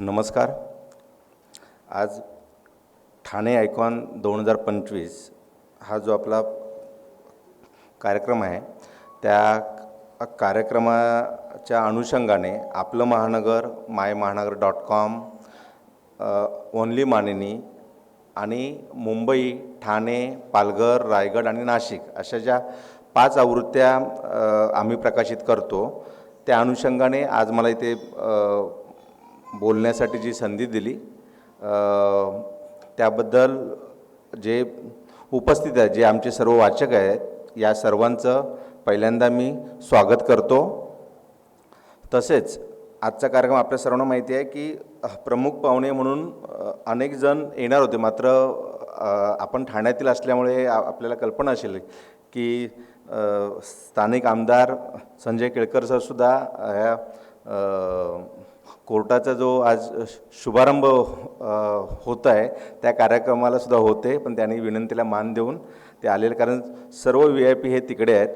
नमस्कार. आज ठाणे आयकॉन दोन हजार पंचवीस हा जो आपला कार्यक्रम आहे त्या कार्यक्रमाच्या अनुषंगाने आपलं महानगर माय महानगर डॉट कॉम ओनली मानिनी आणि मुंबई ठाणे पालघर रायगड आणि नाशिक अशा ज्या पाच आवृत्त्या आम्ही प्रकाशित करतो त्या अनुषंगाने आज मला इथे बोलण्यासाठी जी संधी दिली त्याबद्दल जे उपस्थित आहेत जे आमचे सर्व वाचक आहेत या सर्वांचं पहिल्यांदा मी स्वागत करतो. तसेच आजचा कार्यक्रम आपल्या सर्वांना माहिती आहे की प्रमुख पाहुणे म्हणून अनेक जण येणार होते मात्र आपण ठाण्यातील असल्यामुळे आपल्याला कल्पना असेल की स्थानिक आमदार संजय केळकर सरसुद्धा ह्या कोर्टाचा जो आज शुभारंभ होत आहे त्या कार्यक्रमाला सुद्धा होते पण त्यांनी विनंतीला मान देऊन ते आलेले कारण सर्व व्ही आय पी हे तिकडे आहेत.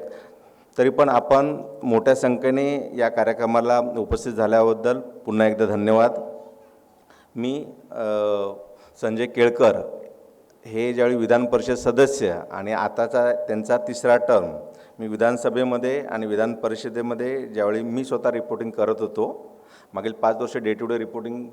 तरी पण आपण मोठ्या संख्येने या कार्यक्रमाला उपस्थित झाल्याबद्दल पुन्हा एकदा धन्यवाद. मी संजय केळकर हे ज्यावेळी विधान परिषद सदस्य आणि आताचा त्यांचा तिसरा टर्म मी विधानसभेमध्ये आणि विधान परिषदेमध्ये ज्यावेळी मी स्वतः रिपोर्टिंग करत होतो मागील पाच वर्ष डे टू डे रिपोर्टिंग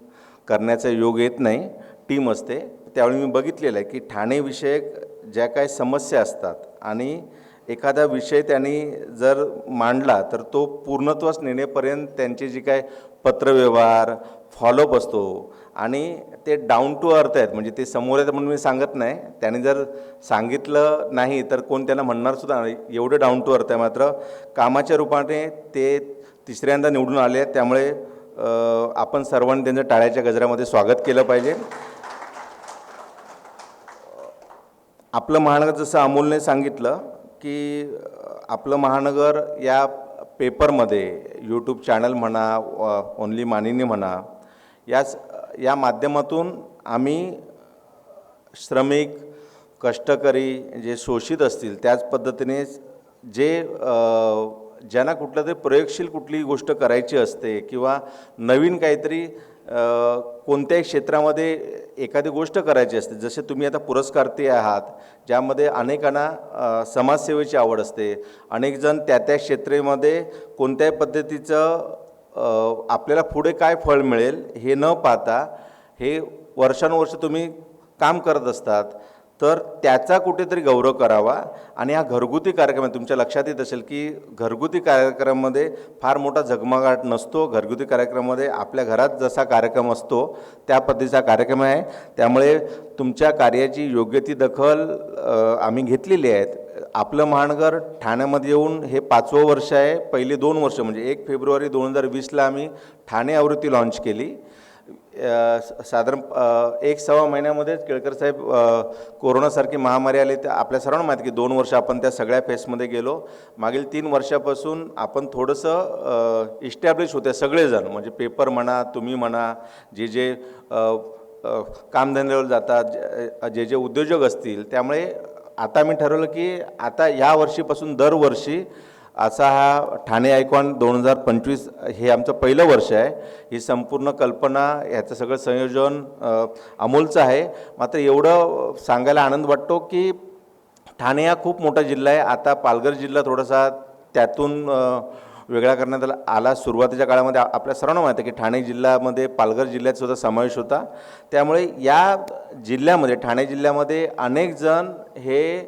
करण्याचा योग येत नाही. टीम असते. त्यावेळी मी बघितलेलं आहे की ठाणेविषयक ज्या काही समस्या असतात आणि एखादा विषय त्यांनी जर मांडला तर तो पूर्णत्वास नेण्यापर्यंत त्यांची जी काय पत्रव्यवहार फॉलोअप असतो आणि ते डाऊन टू अर्थ आहेत. म्हणजे ते समोर आहेत म्हणून मी सांगत नाही. त्याने जर सांगितलं नाही तर कोण त्यांना म्हणणारसुद्धा नाही. एवढं डाऊन टू अर्थ आहे मात्र कामाच्या रूपाने ते तिसऱ्यांदा निवडून आले आहेत. त्यामुळे आपण सर्वांनी त्यांचं टाळ्याच्या गजरामध्ये स्वागत केलं पाहिजे. आपलं महानगर जसं अमोलने सांगितलं की आपलं महानगर या पेपरमध्ये यूट्यूब चॅनल म्हणा ओनली मानिनी म्हणा याच या माध्यमातून आम्ही श्रमिक कष्टकरी जे शोषित असतील त्याच पद्धतीने जे ज्यांना कुठलं तरी प्रयोगशील कुठलीही गोष्ट करायची असते किंवा नवीन काहीतरी कोणत्याही क्षेत्रामध्ये एखादी गोष्ट करायची असते जसे तुम्ही आता पुरस्कारते आहात ज्यामध्ये अनेकांना समाजसेवेची आवड असते. अनेकजण त्या त्या क्षेत्रामध्ये कोणत्याही पद्धतीचं आपल्याला पुढे काय फळ मिळेल हे न पाहता हे वर्षानुवर्ष तुम्ही काम करत असतात. तर त्याचा कुठेतरी गौरव करावा. आणि हा घरगुती कार्यक्रम आहे तुमच्या लक्षात येत असेल की घरगुती कार्यक्रमामध्ये फार मोठा झगमगाट नसतो. घरगुती कार्यक्रमामध्ये आपल्या घरात जसा कार्यक्रम असतो त्या पद्धतीचा कार्यक्रम आहे. त्यामुळे तुमच्या कार्याची योग्य ती दखल आम्ही घेतलेली आहेत. आपलं महानगर ठाण्यामध्ये येऊन हे पाचवं वर्ष आहे. पहिले दोन वर्ष म्हणजे एक फेब्रुवारी दोन हजार वीसला आम्ही ठाणे आवृत्ती लॉन्च केली. साधारण एक सव्वा महिन्यामध्येच केळकर साहेब कोरोनासारखी महामारी आली. तर आपल्या सर्वांना माहिती की दोन वर्ष आपण त्या सगळ्या फेसमध्ये गेलो. मागील तीन वर्षापासून आपण थोडंसं इस्टॅब्लिश होते सगळेजण. म्हणजे पेपर म्हणा तुम्ही म्हणा जे जे कामधंद्यावर जातात जे- जे जे उद्योजक असतील. त्यामुळे आता मी ठरवलं की आता या वर्षीपासून दरवर्षी असा हा ठाणे आयकॉन दोन हजार पंचवीस हे आमचं पहिलं वर्ष आहे. ही संपूर्ण कल्पना ह्याचं सगळं संयोजन अमोलचं आहे. मात्र एवढं सांगायला आनंद वाटतो की ठाणे हा खूप मोठा जिल्हा आहे. आता पालघर जिल्हा थोडासा त्यातून वेगळा करण्यात आला आला. सुरुवातीच्या काळामध्ये आपल्या सर्वांना माहिती आहे की ठाणे जिल्ह्यामध्ये पालघर जिल्ह्यात सुद्धा समावेश होता. त्यामुळे या जिल्ह्यामध्ये ठाणे जिल्ह्यामध्ये अनेक जण हे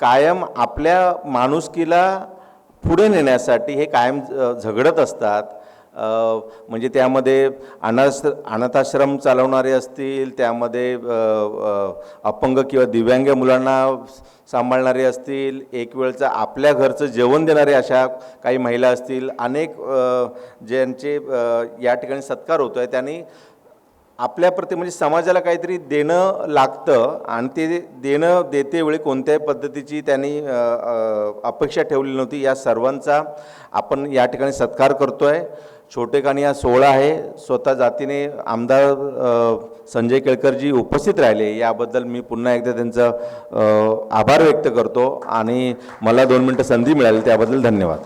कायम आपल्या माणुसकीला पुढे नेण्यासाठी हे कायम झगडत असतात. म्हणजे त्यामध्ये अनाथ अनाथाश्रम चालवणारे असतील त्यामध्ये अपंग किंवा दिव्यांग मुलांना सांभाळणारे असतील एक वेळचं आपल्या घरचं जेवण देणारे अशा काही महिला असतील अनेक ज्यांचे या ठिकाणी सत्कार होतो आहे त्यांनी आपल्याप्रती म्हणजे समाजाला काहीतरी देणं लागतं आणि ते देणं देतेवेळी कोणत्याही पद्धतीची त्यांनी अपेक्षा ठेवली नव्हती. या सर्वांचा आपण या ठिकाणी सत्कार करतो आहे छोटेखानी हा सोहळा आहे. स्वतः जातीने आमदार संजय केळकरजी उपस्थित राहिले. याबद्दल मी पुन्हा एकदा त्यांचं आभार व्यक्त करतो. आणि मला दोन मिनटं संधी मिळाली. त्याबद्दल धन्यवाद.